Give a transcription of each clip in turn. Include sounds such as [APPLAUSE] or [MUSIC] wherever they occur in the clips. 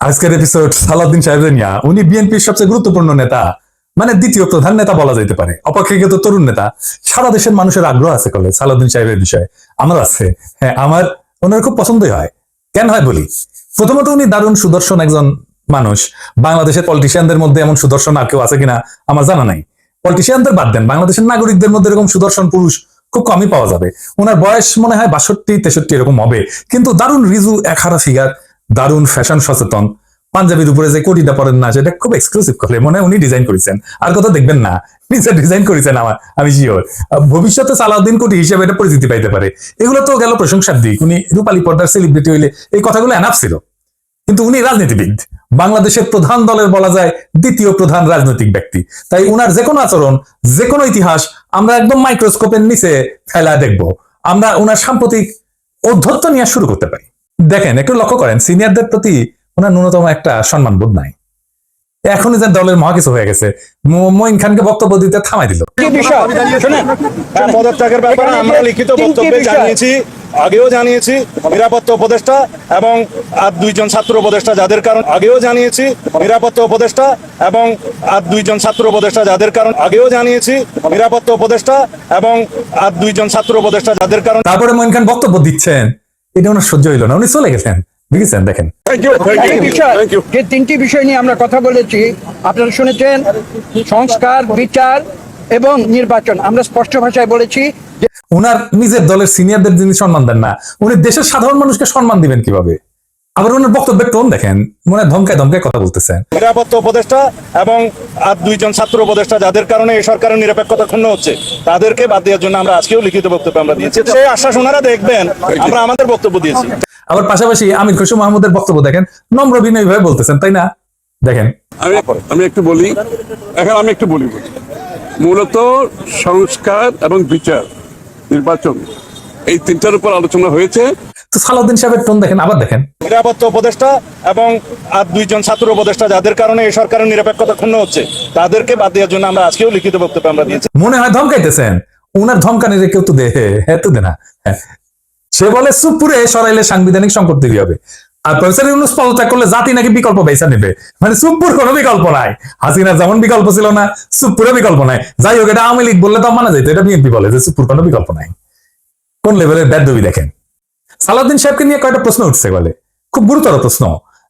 আজকের এপিসোড সালাউদ্দিন সাহেবের নিয়া, উনি বিএনপির সবচেয়ে গুরুত্বপূর্ণ নেতা মানে দ্বিতীয় প্রধান নেতা বলা যেতে পারে, অপেক্ষাকৃত তরুণ নেতা। সারা দেশের মানুষের আগ্রহ আছে কলে সালাউদ্দিন সাহেবের বিষয়ে, আমার আছে। হ্যাঁ আমার ওনার খুব পছন্দই হয়। কেন হয় বলি? প্রথমত উনি দারুণ সুদর্শন একজন মানুষ। বাংলাদেশের পলিটিশিয়ানদের মধ্যে এমন সুদর্শন আর কেউ আছে কিনা আমার জানা নাই। পলিটিশিয়ানদের বাদ দেন, বাংলাদেশের নাগরিকদের মধ্যে এরকম সুদর্শন পুরুষ খুব কমই পাওয়া যাবে। ওনার বয়স মনে হয় বাষট্টি তেষট্টি এরকম হবে। কিন্তু দারুণ রিজু এক হারা ফিগার দারুণ ফ্যাশন সচেতন। পাঞ্জাবির উপরে যে কোটিটা পরেন না, সেটা খুব এক্সক্লুসিভ করে মনে উনি ডিজাইন করেছেন। আর কথা দেখবেন না নিজে ডিজাইন করেছেন আমার, আমি শিওর ভবিষ্যতে সালাউদ্দিন কোটি হিসেবে এটা পরিচিতি পাইতে পারে। এগুলো তো গেল প্রশংসার দিক। উনি রূপালী পর্দার সেলিব্রিটি হইলে এই কথাগুলো এনাফ ছিল। কিন্তু উনি রাজনীতিবিদ। বাংলাদেশের প্রধান দলের বলা যায় দ্বিতীয় প্রধান রাজনৈতিক ব্যক্তি। তাই উনার যে কোনো আচরণ, যে কোনো ইতিহাস, আমরা একদম মাইক্রোস্কোপের নিচে ফেলা দেখব। আমরা উনার সাম্প্রতিক অধ্যত্ত নিয়ে শুরু করতে পারি। দেখেন একটু লক্ষ্য করেন সিনিয়রদের প্রতি ওনার ন্যূনতম একটা সম্মান বোধ নাই। এখনই যে দলের মহা কিছু হয়ে গেছে। ম- মঈন খানকে বক্তব্য দিতে থামাই দিল। কি বিষয়? শোনেন হ্যাঁ, পদত্যাগের ব্যাপারে আমরা লিখিত তিনটি বক্তব্যে জানিয়েছি আগেও জানিয়েছি নিরাপত্তা উপদেষ্টা এবং আর দুইজন ছাত্র উপদেষ্টা যাদের কারণ আগেও জানিয়েছি নিরাপত্তা উপদেষ্টা এবং আর দুইজন ছাত্র উপদেষ্টা যাদের কারণ আগেও জানিয়েছি নিরাপত্তা উপদেষ্টা এবং আর দুইজন ছাত্র উপদেষ্টা যাদের কারণ। তারপরে মঈন খান বক্তব্য দিচ্ছেন। এটা ওনার সহ্য হইল না উনি চলে গেছেন। বুঝেছেন দেখেন। যে তিনটি বিষয় নিয়ে আমরা কথা বলেছি আপনারা শুনেছেন সংস্কার বিচার এবং নির্বাচন। আমরা স্পষ্ট ভাষায় বলেছি যে উনার নিজের দলের সিনিয়রদের যিনি সম্মান দেন না উনি দেশের সাধারণ মানুষকে সম্মান দিবেন কীভাবে? আবার ওনার বক্তব্যের টোন দেখেন মনে হয় ধমকায় ধমকায় কথা বলতেছেন। নিরাপত্তা উপদেষ্টা এবং আর দুইজন ছাত্র উপদেষ্টা যাদের কারণে এই সরকারের নিরপেক্ষতা ক্ষুণ্ণ হচ্ছে তাদেরকে বাদ দেওয়ার জন্য আমরা আজকেও লিখিত বক্তব্য আমরা দিয়েছি। সেই আশ্বাস ওনারা দেখবেন আমরা আমাদের বক্তব্য দিয়েছি। আবার পাশাপাশি আমির খুশু মাহমুদের বক্তব্য দেখেন নম্র বিনয় ভাবে বলতেছেন তাই না? দেখেন। আমি আমি একটু বলি এখন আমি একটু বলি। মূলত সংস্কার এবং বিচার নির্বাচন এই তিনটার উপর আলোচনা হয়েছে। তো সালাউদ্দিন সাহেবের টোন দেখেন আবার দেখেন। নিরাপত্তা উপদেষ্টা এবং আর দুইজন ছাত্র উপদেষ্টা যাদের কারণে এই সরকারের নিরপেক্ষতা ক্ষুণ্ণ হচ্ছে তাদেরকে বাদ দেওয়ার জন্য আমরা আজকেও লিখিত বক্তব্য আমরা দিয়েছি। মনে হয় ধমকাইতেছেন। উনার ধমকানি রে কেউ তো দে হ্যাঁ তো দে না। হ্যাঁ। সে বলে সুপুরে সরাইলে সাংবিধানিক সংকট তৈরি হবে। আর প্রফেসর ইউনুস পদত্যাগ করলে জাতি নাকি বিকল্প বেসা নেবে? মানে সুপুর কোনো বিকল্প নাই। হাসিনার যেমন বিকল্প ছিল না সুপুরে বিকল্প নাই। যাই হোক এটা আওয়ামী লীগ বললে তো মানা যেত এটা বিএনপি বলে যে সুপুর কোনো বিকল্প নাই। কোন লেভেলের বেদবি দেখেন? সালাউদ্দিন সাহেবকে নিয়ে কয়টা প্রশ্ন উঠছে বলে খুব গুরুতর প্রশ্ন।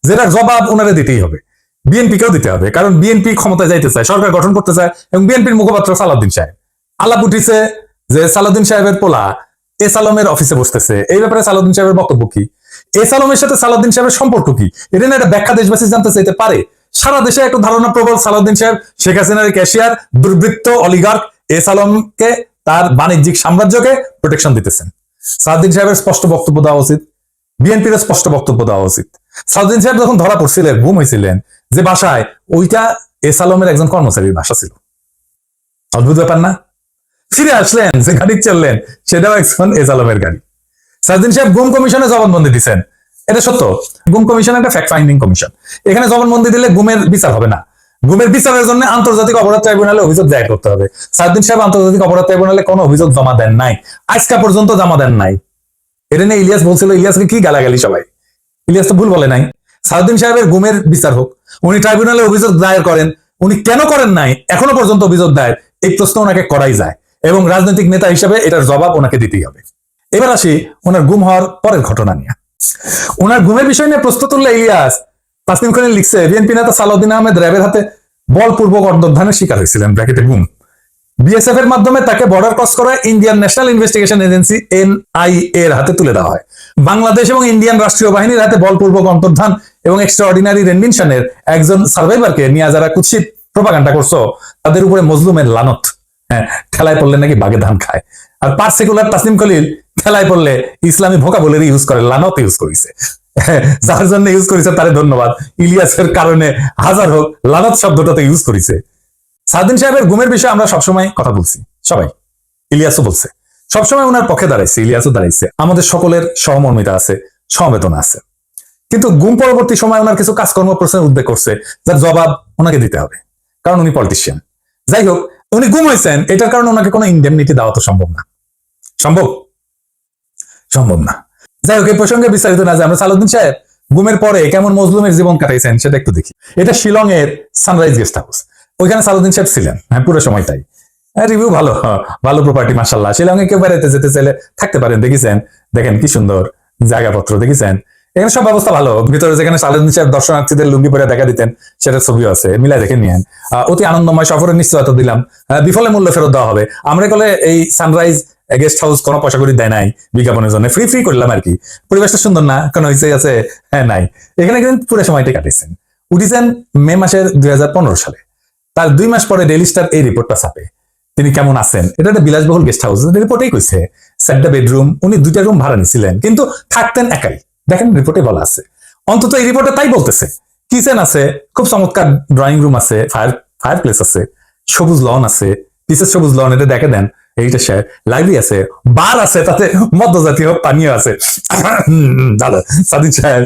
যেটার জবাব ওনারে দিতেই হবে। বিএনপি কেও দিতে হবে, কারণ বিএনপি ক্ষমতায় যাইতে চায়, সরকার গঠন করতে চায়, এবং বিএনপির মুখপাত্র সালাউদ্দিন সাহেব। আলাপ উঠিছে যে সালাউদ্দিন সাহেবের পোলা এ সালমের অফিসে বসতেছে। এই ব্যাপারে সালাউদ্দিন সাহেবের বক্তব্য কি? এ সালমের সাথে সালাউদ্দিন সাহেবের সম্পর্ক কি? এটা না একটা ব্যাখ্যা দেশবাসী জানতে চাইতে পারে। সারা দেশে একটা ধারণা প্রবল সালাউদ্দিন সাহেব, শেখ হাসিনার ক্যাশিয়ার, দুর্বৃত্ত অলিগার্ক এ সালমকে তার বাণিজ্যিক সাম্রাজ্যকে প্রোটেকশন দিতেছেন। সালাউদ্দিন সাহেবের স্পষ্ট বক্তব্য দেওয়া উচিত, বিএনপির স্পষ্ট বক্তব্য দেওয়া উচিত। সালাউদ্দিন সাহেব যখন ধরা পড়ছিলেন, গুম হয়েছিলেন যে বাসায় ওইটা এস আলমের একজন কর্মচারীর বাসা ছিল। অদ্ভুত ব্যাপার না? ফিরে আসলেন, যে গাড়ি চললেন সেটাও একজন এস আলমের গাড়ি। সালাউদ্দিন সাহেব গুম কমিশনে জবানবন্দি দিচ্ছেন এটা সত্য। গুম কমিশন একটা ফ্যাক্ট ফাইন্ডিং কমিশন। এখানে জবানবন্দি দিলে গুমের বিচার হবে না। গুমের বিচারের জন্য আন্তর্জাতিক অপরাধ ট্রাইব্যুনালে অভিযোগ দায়ের করতে হবে। সালাউদ্দিন সাহেব আন্তর্জাতিক অপরাধ ট্রাইব্যুনালে কোনো অভিযোগ জমা দেন নাই। আজকা পর্যন্ত জমা দেন নাই। এটা নিয়ে ইলিয়াস বলছিল, ইলিয়াসকে কি গালাগালি সবাই? ইলিয়াস তো ভুল বলে নাই। সালাউদ্দিন সাহেবের গুমের বিচার হোক, উনি ট্রাইব্যুনালে অভিযোগ দায়ের করেন, উনি কেন করেন নাই, এখনও পর্যন্ত অভিযোগ দায়ের, এই প্রশ্ন ওনাকে করাই যায়। এবং রাজনৈতিক নেতা হিসেবে এটার জবাব ওনাকে দিতেই হবে। এবার আসি ওনার গুম হওয়ার পরের ঘটনা নিয়ে। ওনার গুমের বিষয় নিয়ে প্রশ্ন তুললে ইলিয়াস তাসনিম খানের লিখছে, বিএনপি নেতা সালাউদ্দিন আহমেদ র্যাবের হাতে বলপূর্বক অন্তর্ধানের শিকার হয়েছিলেন। ব্র্যাকেটে, গুম। বিএসএফ এর মাধ্যমে তাকে বর্ডার ক্রস করা Indian National Investigation Agency NIA এর হাতে তুলে দেওয়া হয়। বাংলাদেশ এবং ইন্ডিয়ান রাষ্ট্রীয় বাহিনীর হাতে বলপূর্বক অন্তর্ধান এবং এক্সট্রা অর্ডিনারি রেনমিনশনের একজন সার্ভাইভারকে নিয়ে যারা কুৎসিত প্রপাগান্ডা করছ, তাদের উপরে মজলুমের লানত। হ্যাঁ খেলায় পড়লে নাকি বাগে ধান খায়। আর পার্সিকুলার তাসিম খলিল খেলায় পড়লে ইসলামী ভোকাবুলারি ইউজ করে, লানত ইউজ করেছে। [LAUGHS] যার জন্য ইউজ করেছে তারে ধন্যবাদ। ইলিয়াসের কারণে হাজার হোক, লানত শব্দটাতে ইউজ করেছে। সাদিন সাহেবের গুমের বিষয়ে আমরা সবসময় কথা বলছি। সবাই, ইলিয়াসও বলছে। সবসময় ওনার পক্ষে দাঁড়াইছে, ইলিয়াসও দাঁড়াইছে। আমাদের সকলের সহমর্মিতা আছে সমবেদনা আছে। কিন্তু গুম পরবর্তী সময় ওনার কিছু কাজকর্ম প্রশ্নের উদ্বেগ করছে, যার জবাব ওনাকে দিতে হবে। কারণ উনি পলিটিশিয়ান যাই হোক, উনি গুম হয়েছেন, এটার কারণে ওনাকে কোনো ইন্ডেমনিটি দেওয়া তো সম্ভব না। সম্ভব? সম্ভব না। যাই হোক এই প্রসঙ্গে বিস্তারিত না যে আমরা সালাউদ্দিন সাহেব গুমের পরে কেমন মজলুমের জীবন কাটাইছেন সেটা একটু দেখি। এটা শিলং এর সানরাইজ গেস্ট হাউস ওইখানে সালুদ্দিন সাহেব ছিলেন হ্যাঁ পুরো সময়টাই। রিভিউ ভালো হ্যাঁ, ভালো প্রপার্টি মাসাল্লাহ শিলং এ কেউ বেড়াতে যেতে চাইলে থাকতে পারেন দেখেছেন? দেখেন কি সুন্দর জায়গাপত্র দেখেছেন? এখানে সব ব্যবস্থা ভালো। ভিতরে যেখানে সালুদ্দিন সাহেব দর্শনার্থীদের লুঙ্গি পরে দেখা দিতেন সেটার ছবিও আছে মিলাই দেখে নিয়েন। অতি আনন্দময় সফরের নিশ্চয়তা দিলাম। বিফলে মূল্য ফেরত দেওয়া হবে। আমরা কলে এই সানরাইজ গেস্ট হাউস কোনো পয়সা করে দেয় নাই, বিজ্ঞাপনের জন্য। ফ্রি ফ্রি করলাম আর কি। পরিবেশটা সুন্দর না কোনো হয়েছে আছে হ্যাঁ নাই। এখানে কিন্তু পুরো সময়টা কাটিয়েছেন উঠিছেন মে মাসের দুই সালে। তার দুই মাস পরে ডেইলি স্টার এই রিপোর্টটা ছাপে। তিনি কেমন আছেন? এটা একটা বিলাসবহুল গেস্ট হাউস রিপোর্টেই কইছে চারটা বেডরুম উনি দুইটা রুম ভাড়া নিছিলেন, কিন্তু থাকতেন একাই। দেখেন রিপোর্টে বলা আছে। অন্তত এই রিপোর্টে তাই বলতেছে। কিচেন আছে, খুব চমৎকার ড্রয়িং রুম আছে ফায়ার ফায়ার প্লেস আছে, সবুজ লন আছে পিসের সবুজ লন এটা দেখে দেন। এইটা সে আছে বার আছে, তাতে মদ্য জাতীয় পানীয় আছে। [COUGHS] দাদা, সাদিন সাহেব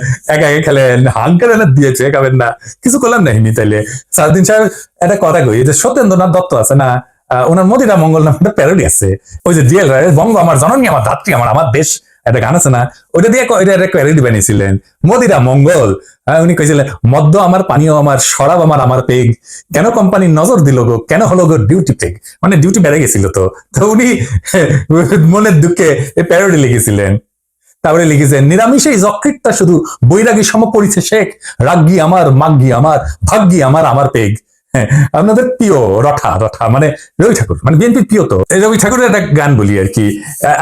হাঙ্কার এনে দিয়েছে খাবেন না। কিছু করলাম না হিনি তাইলে। সাদিন সাহেব একটা কথা কই যে সত্যেন্দ্রনাথ দত্ত আছে না ওনার মদিরা মঙ্গল নামে প্যারোডি আছে। ওই যে ডিএল বঙ্গ আমার জননী, আমার ধাত্রী, আমার আমার দেশ। একটা গান আছে না? ওইটা দিয়ে ওইটা একটা প্যারোডি বানিয়েছিলেন মদিরা মঙ্গল। হ্যাঁ, উনি কইছিলেন মদ্য আমার পানীয় আমার শরাব আমার আমার পেগ। কেন কোম্পানি নজর দিল গো? কেন হলো গো ডিউটি পেগ মানে ডিউটি বেড়ে গেছিল তো। তো উনি [LAUGHS] মনের দুঃখে এই প্যারোডি লিখেছিলেন। তারপরে লিখেছেন নিরামিষেই যকৃতটা শুধু বৈরাগী সম পড়িছে শেখ। রাগ্গি আমার মাগ্গি আমার ভাগ্যি আমার আমার পেগ। আপনাদের প্রিয় রঠা রঠা মানে রবি ঠাকুর মানে বিএনপি প্রিয় তো। রবি ঠাকুরের একটা গান বলি আর কি।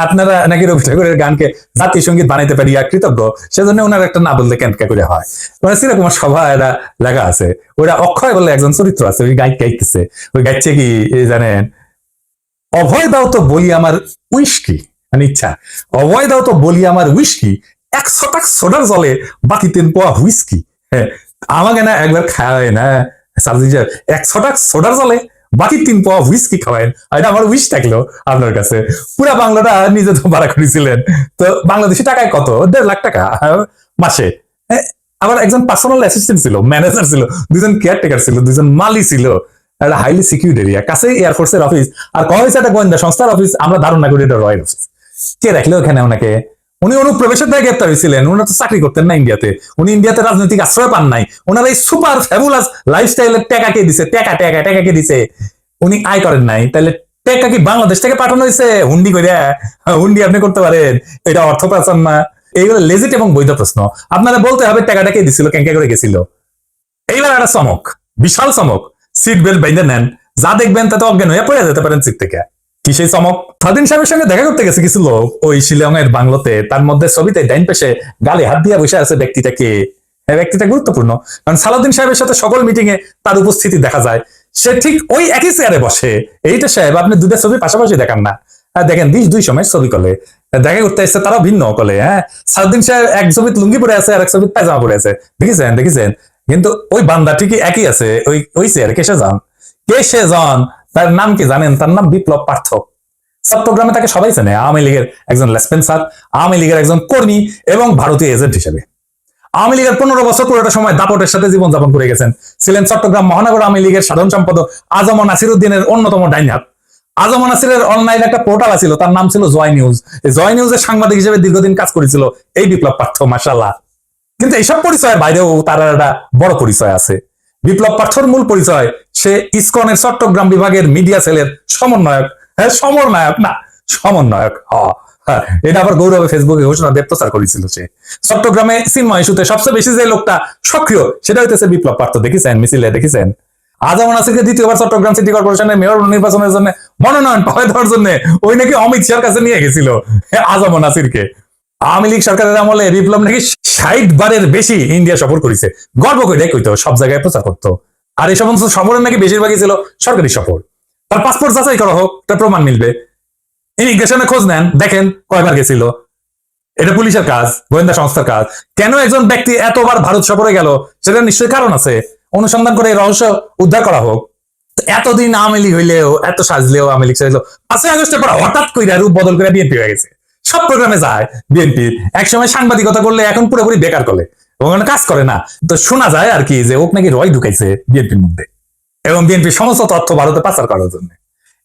আপনারা নাকি রবি ঠাকুরের গানকে জাতীয় সংগীত বানাইতে পারি আর কৃতজ্ঞ সেজন্য ওনার একটা না বললে কেন করে হয়? মানে সেরকম সভা এটা লেখা আছে। ওরা অক্ষয় বলে একজন চরিত্র আছে ওই গাইক গাইতেছে। ওই গাইছে কি জানেন অভয় দাও তো বলি আমার উইস্কি মানে ইচ্ছা। অভয় দাও তো বলি আমার উইস্কি এক শতাক সোডার জলে বাকি তিন পোয়া হুইস্কি। হ্যাঁ, আমাকে না একবার খাওয়ায় না। সার্জি সাহেব এক সোডার জলে বাকি তিন পোয়া হুইস্কি খাওয়ায়। এটা আমার উইস থাকল আপনার কাছে। পুরা বাংলাটা নিজে তো ভাড়া করেছিলেন। তো বাংলাদেশি টাকায় কত? দেড় লাখ টাকা মাসে। আবার একজন পার্সোনাল অ্যাসিস্ট্যান্ট ছিল ম্যানেজার ছিল, দুজন কেয়ারটেকার ছিল, দুজন মালি ছিল। একটা হাইলি সিকিউরিটি এরিয়া কাছে এয়ারফোর্সের অফিস আর কয় হয়েছে একটা গোয়েন্দা সংস্থার অফিস আমরা ধারণা করি এটা রয়ের অফিস কে রাখল ওখানে ওনাকে? উনি অনুপ্রবেশের দায় গ্রেপ্তার হয়েছিলেন ওনারা তো চাকরি করতেন না ইন্ডিয়াতে। উনি ইন্ডিয়াতে রাজনৈতিক আশ্রয় পান নাই। ওনার এই সুপার ফ্যাবুলাস লাইফস্টাইলের টাকা কে দিছে, টাকা টাকা টাকা কে দিছে। উনি আয় করেন নাই তাহলে টাকা কি বাংলাদেশ থেকে পাঠানো হয়েছে? হুন্ডি করে হুন্ডি আপনি করতে পারেন, এটা অর্থ পাচার না। এইগুলো লেজিট এবং বৈধ প্রশ্ন। আপনারা বলতে হবে টাকাটা কে দিছিল, কেঙ্কা করে গেছিল? এইবার একটা চমক, বিশাল চমক। সিট বেল্ট বেঁধে নেন। যা দেখবেন তাতে অজ্ঞান হয়ে পড়ে যেতে পারেন সিট থেকে। কি সেই চমক? স্বাধীন সাহেবের সঙ্গে দেখা করতে গেছে কিছু লোক ওই শিলংয়ের বাংলোতে। তার মধ্যে ছবিতে ডাইন পেশে গালে হাত দিয়ে বসে আছে ব্যক্তিটাকে ব্যক্তিটা গুরুত্বপূর্ণ, কারণ সালাউদ্দিন সাহেবের সাথে সকল মিটিং এ তার উপস্থিতি দেখা যায়। সে ঠিক ওই একই চেয়ারে বসে। এইটা সাহেব, আপনি দুটা ছবি পাশাপাশি দেখান না। দেখেন দিস দুই সময় ছবি কলে। দেখা করতে এসছে, তারাও ভিন্ন কলে হ্যাঁ? সালাউদ্দিন সাহেব এক ছবিতে লুঙ্গি পরে আছে আর এক ছবিতে পায়জামা পরে আছে। দেখেছেন দেখেছেন? কিন্তু ওই বান্দা ঠিকই একই আছে, ওই ওই চেয়ারে কেসে যান? কে সে জন তার নাম কি জানেন? তার নাম বিপ্লব পার্থক চট্টগ্রামে তাকে সবাই চেনে, আওয়ামী লীগের একজন লেসপেন্সার, আওয়ামী লীগের একজন কর্মী এবং ভারতীয় এজেন্ট হিসেবে। আওয়ামী লীগের পনেরো বছর পুরোটা সময় দাপটের সাথে জীবনযাপন করে গেছেন। ছিলেন চট্টগ্রাম মহানগর আওয়ামী লীগের সাধারণ সম্পাদক আজম নাসিরুদ্দিনের অন্যতম ডাইন হাত আজম নাসিরের অনলাইন একটা পোর্টাল ছিল তার নাম ছিল জয় নিউজ। জয় নিউজের সাংবাদিক হিসেবে দীর্ঘদিন কাজ করেছিল এই বিপ্লব পার্থ মাসাল্লাহ কিন্তু এইসব পরিচয়ের বাইরেও তার একটা বড় পরিচয় আছে। বিপ্লব পাঠর মূল পরিচয় সে ইসকনের চট্টগ্রাম বিভাগের মিডিয়া সেলের সমন্বয়ক। হ্যাঁ সমন্বয়ক না সমন্বয়ক হ্যাঁ, এটা আবার গৌরবে ফেসবুকে ঘোষণা প্রচার করেছিল সে। চট্টগ্রামে সিনেমা ইস্যুতে সবচেয়ে বেশি যে লোকটা সক্রিয় সেটা হইতেছে বিপ্লব পার্থ। দেখেছেন? মিছিলে দেখেছেন? আজম নাসিরকে দ্বিতীয়বার চট্টগ্রাম সিটি কর্পোরেশনের মেয়র নির্বাচনের জন্য মনোনয়ন পাওয়া দেওয়ার জন্য ওই নাকি অমিত শাহর কাছে নিয়ে গেছিল আজম নাসিরকে। আওয়ামী লীগ সরকারের আমলে বিপ্লব নাকি ষাট বারের বেশি ইন্ডিয়া সফর করেছে। গর্ব করে কইতো সব জায়গায় প্রচার করতো। আর এই সমস্ত সফরের নাকি বেশিরভাগই ছিল সরকারি সফর। তার পাসপোর্ট যাচাই করা হোক, তার প্রমাণ মিলবে। ইমিগ্রেশনে খোঁজ নেন, দেখেন কয়বার গেছিল। এটা পুলিশের কাজ, গোয়েন্দা সংস্থার কাজ। কেন একজন ব্যক্তি এতবার ভারত সফরে গেল সেটা নিশ্চয়ই কারণ আছে। অনুসন্ধান করে রহস্য উদ্ধার করা হোক। এতদিন আওয়ামী লীগ হইলেও, এত সাজলেও আওয়ামী লীগ সাজলেও, পাঁচই আগস্টের পর হঠাৎ করে রূপ বদল করে বিএনপি হয়ে গেছে। সব প্রোগ্রামে যায় বিএনপি। একসময় সাংবাদিকতা করলে এখন পুরোপুরি বেকার করে এবং কাজ করে না। তো শোনা যায় আর কি যে ওক নাকি রয় ঢুকাইছে বিএনপির মধ্যে। এবং বিএনপির সমস্ত তথ্য ভারতে পাচার করার জন্য।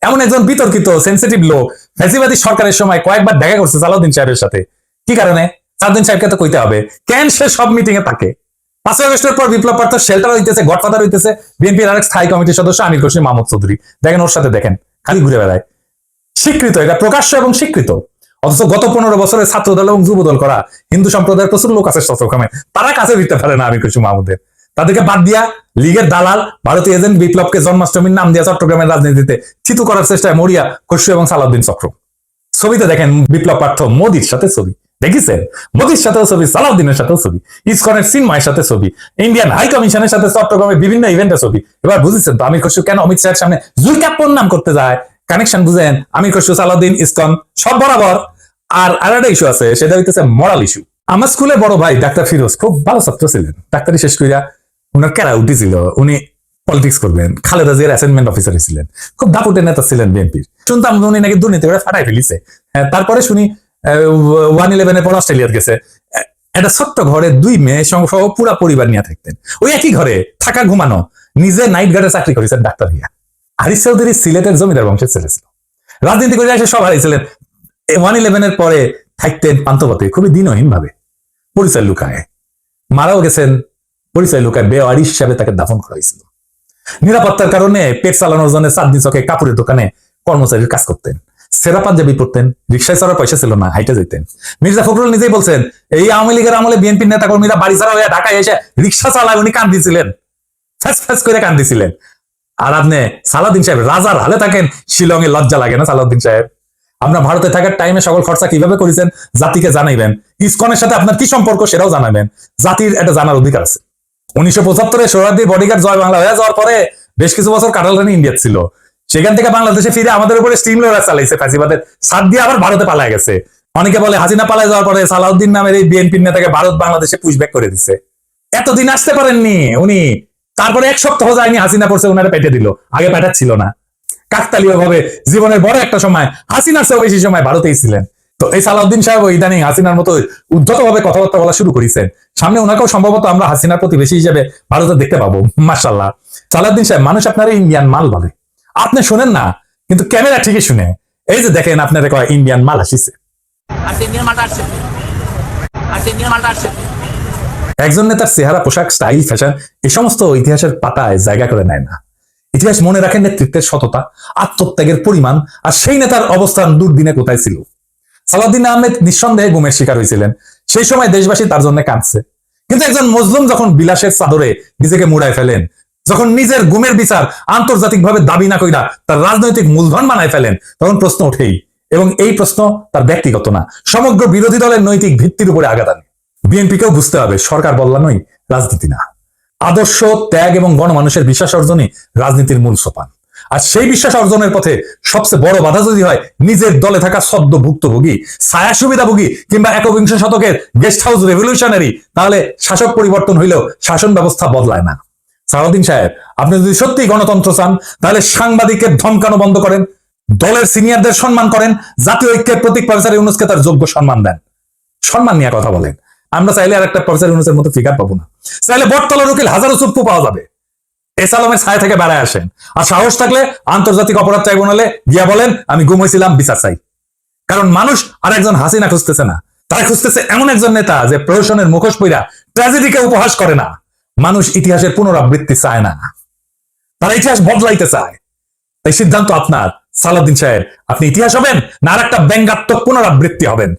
এমন একজন বিতর্কিত সেন্সিটিভ লোক, ফ্যাসিবাদী সরকারের সময় কয়েকবার দেখা করছে সালাউদ্দিন সাহেবের সাথে। কি কারণে? সাদ্দিন সাহেবকে তো কইতে হবে। কেন সে সব মিটিং এ থাকে? পাঁচই আগস্টের পর বিপ্লব পার্থ শেল্টার হইতেছে, গডফাদার হইতেছে, বিএনপির আরেক স্থায়ী কমিটির সদস্য আমির খুশি মাহমুদ চৌধুরী। দেখেন ওর সাথে দেখেন, খালি ঘুরে বেড়ায়। স্বীকৃত, এটা প্রকাশ্য এবং স্বীকৃত। অথচ গত পনেরো বছরে ছাত্র দল এবং যুব দল করা হিন্দু সম্প্রদায়ের প্রচুর লোক আছে চট্টগ্রামে তারা কাছে দিতে পারে না আমির খুশি মাহমুদের। তাদেরকে বাদ দিয়া লীগের দালাল, ভারতীয় এজেন্ট বিপ্লবকে জন্মাষ্টমীর নাম দিয়া চট্টগ্রামের রাজনীতিতে থিতু করার চেষ্টায় মরিয়া, খসরু এবং সালাউদ্দিন চক্র। ছবিতে দেখেন বিপ্লব পার্থ মোদির সাথে ছবি। দেখেছেন? মোদির সাথেও ছবি, সালাউদ্দিনের সাথেও ছবি, ইসকনের সিনমায়ের সাথে ছবি, ইন্ডিয়ান হাই কমিশনের সাথে চট্টগ্রামের বিভিন্ন ইভেন্টে ছবি। এবার বুঝেছেন তো, আমির খসরু কেন অমিত শাহের সামনে জুলকাপ্পর নাম করতে যায়? কানেকশন বুঝেন, আমির খসরু, সালাউদ্দিন, ইসকন, সব বরাবর। আর আর একটা ইস্যু আছে সেটা হইতেছে মরাল ইস্যু আমার স্কুলে বড় ভাই ডাক্তার ফিরোজ খুব ভালো ছাত্র ছিলেন। ডাক্তারি শেষ করিয়া উনার কেরা উঠেছিল উনি পলিটিক্স করবেন। খালেদা জিয়ার অ্যাসাইনমেন্ট অফিসার ছিলেন। খুব দাপুটের নেতা ছিলেন বিএনপির শুনতাম উনি নাকি দুর্নীতি করে ফাটাই ফেলিছে। হ্যাঁ, তারপরে শুনি ওয়ান ইলেভেনের পর অস্ট্রেলিয়ার গেছে। একটা ছোট্ট ঘরে দুই মেয়ে সহ পুরা পরিবার নিয়ে থাকতেন। ওই একই ঘরে থাকা ঘুমানো নিজে নাইট গার্ডে চাকরি করেছেন ডাক্তার হিয়া। হারিস চৌধুরী সিলেটের জমিদার বংশের ছেলে ছিল। রাজনীতি করে এসে সব হারিয়েছিলেন। ওয়ান ইলেভেনের পরে থাকতেন পান্তপথে খুবই দিনহীন ভাবে পরিচয় লুকায়। মারাও গেছেন, পরিচয় লুকায় বেওয়ারি হিসাবে তাকে দাফন করা হয়েছিল। নিরাপত্তার কারণে পেট চালানোর জন্য চাঁদনি চকে কাপড়ের দোকানে কর্মচারীর কাজ করতেন। সেরা পাঞ্জাবি পড়তেন রিক্সায় চড়ার পয়সা ছিল না, হাইটে যেতেন। মির্জা ফখরুল নিজেই বলছেন, এই আওয়ামী লীগের আমলে বিএনপির নেতা কর্মীরা বাড়ি ছাড়া হয়ে ঢাকায় এসে রিক্সা চালায়, উনি কান দিয়েছিলেন ফ্যাস ফ্যাস করে কান দিছিলেন আর আপনি সালাউদ্দিন সাহেব রাজার হালে থাকেন, শিলংয়ে লজ্জা লাগে না সালাদিন সাহেব? আপনার ভারতে থাকার টাইমে সকল খরচা কীভাবে করেছেন, জাতিকে জানাইবেন। ইসকনের সাথে আপনার কি সম্পর্ক সেটাও জানাবেন জাতির এটা জানার অধিকার আছে। উনিশশো পঁচাত্তরে সোহরাদ্দির বডিগার্ড জয় বাংলা হয়ে যাওয়ার পরে বেশ কিছু বছর কাটাল রানী ইন্ডিয়া ছিল। সেখান থেকে বাংলাদেশে ফিরে আমাদের উপরে স্টিম লোয়ার চালাইছে ফাঁসিবাদের সাত দিয়ে আবার ভারতে পালায় গেছে। অনেকে বলে হাসিনা পালায় যাওয়ার পরে সালাউদ্দিন নামের এই বিএনপির নেতাকে ভারত বাংলাদেশে পুশব্যাক করে দিছে। এতদিন আসতে পারেননি উনি। তারপরে এক সপ্তাহ যায়নি, হাসিনা পড়ছে ওনারা পেটে দিল। আগে পেটাচ্ছিল না। কাকতালীয় ভাবে জীবনের বড় একটা সময় হাসিনার চেয়েও বেশি সময় ভারতেই ছিলেন। তো এই সালাউদ্দিন সাহেব ইদানিং হাসিনার মতো উদ্ধত ভাবে কথাবার্তা বলা শুরু করেছেন। সামনে ওনাকেও সম্ভবত আমরা হাসিনার প্রতিবেশী হিসেবে ভারতে দেখতে পাবো মার্শাল্লাহ সালাউদ্দিন সাহেব মানুষ আপনার ইন্ডিয়ান মাল বলে। আপনি শোনেন না কিন্তু ক্যামেরা ঠিকই শুনে। এই যে দেখেন আপনার কয় ইন্ডিয়ান মাল আসিছে। একজন নেতার চেহারা পোশাক স্টাইল ফ্যাশন এই সমস্ত ইতিহাসের পাতায় জায়গা করে নেয় না। ইতিহাস মনে রাখে নেতৃত্বের সততা, আত্মত্যাগের পরিমাণ, আর সেই নেতার অবস্থান দুর্দিনে কোথায় ছিল? সালাউদ্দিন আহমেদ নিঃসন্দেহে গুমের শিকার হয়েছিলেন। সেই সময় দেশবাসী তার জন্য কাঁদছে। কিন্তু একজন মজলুম যখন বিলাসের চাদরে নিজেকে মুড়ায় ফেলেন, যখন নিজের গুমের বিচার আন্তর্জাতিকভাবে দাবি না কইরা তার রাজনৈতিক মূলধন বানায় ফেলেন, তখন প্রশ্ন ওঠেই, এবং এই প্রশ্ন তার ব্যক্তিগত না, সমগ্র বিরোধী দলের নৈতিক ভিত্তির উপরে আঘাত আনে। বিএনপিকেও বুঝতে হবে, সরকার বদলানোই রাজনীতি না। আদর্শ, ত্যাগ এবং গণমানুষের বিশ্বাস অর্জনই রাজনীতির মূল সোপান। আর সেই বিশ্বাস অর্জনের পথে সবচেয়ে বড় বাধা যদি হয়, নিজের দলে থাকা সদ্য ভুক্তভোগী ছায়া সুবিধাভোগী কিংবা একবিংশ শতকের গেস্ট হাউস রেভলিউশনারি, তাহলে শাসক পরিবর্তন হইলেও শাসন ব্যবস্থা বদলায় না। সালাউদ্দিন সাহেব, আপনি যদি সত্যি গণতন্ত্র চান, তাহলে সাংবাদিকের ধমকানো বন্ধ করেন, দলের সিনিয়রদের সম্মান করেন, জাতীয় ঐক্যের প্রতীক প্রফেসর ইউনুসকে তার যোগ্য সম্মান দেন। সম্মান নিয়ে কথা বলেন। আমরা চাইলে আর একটা প্রফেসর ইউনুসের মতো ফিগার পাবো না। চাইলে বটতলার উকিল হাজারো চুপ্পু পাওয়া যাবে। এস আলমের ছায়া থেকে বেড়ায় আসেন। আর সাহস থাকলে আন্তর্জাতিক অপরাধ ট্রাইব্যুনালে গিয়া বলেন, আমি ঘুমাইছিলাম, বিচার চাই। কারণ মানুষ আর একজন হাসিনা খুঁজতেছে না। তারা খুঁজতেছে এমন একজন নেতা যে প্রহসনের মুখোশ পইরা ট্র্যাজেডিকে উপহাস করে না। মানুষ ইতিহাসের পুনরাবৃত্তি চায় না। তারা ইতিহাস বদলাইতে চায়। তাই সিদ্ধান্ত আপনার। সালাউদ্দিন সাহেব, আপনি ইতিহাস হবেন না আর একটা ব্যঙ্গাত্মক পুনরাবৃত্তি হবেন।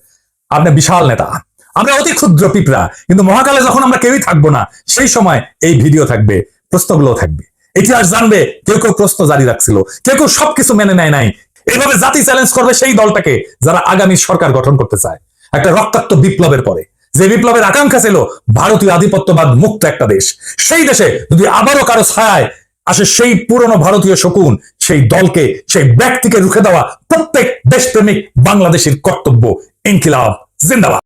আপনি বিশাল নেতা। আমরা অতি ক্ষুদ্র পিঁপড়া, কিন্তু মহাকালে যখন আমরা কেউই থাকব না, সেই সময় এই ভিডিও থাকবে প্রশ্নগুলো থাকবে। ইতিহাস জানবে, কেউ কেউ প্রশ্ন জারি রাখছিল, কেউ কেউ সবকিছু মেনে নেয় নাই। এভাবে জাতি চ্যালেঞ্জ করবে সেই দলটাকে যারা আগামী সরকার গঠন করতে চায়। একটা রক্তাক্ত বিপ্লবের পরে। যে বিপ্লবের আকাঙ্ক্ষা ছিল, ভারতীয় আধিপত্যবাদ মুক্ত একটা দেশ। সেই দেশে যদি আবারও কারও ছায় আসে সেই পুরনো ভারতীয় শকুন, সেই দলকে, সেই ব্যক্তিকে রুখে দেওয়া প্রত্যেক দেশপ্রেমিক বাংলাদেশের কর্তব্য, ইনকিলাব, জিন্দাবাদ।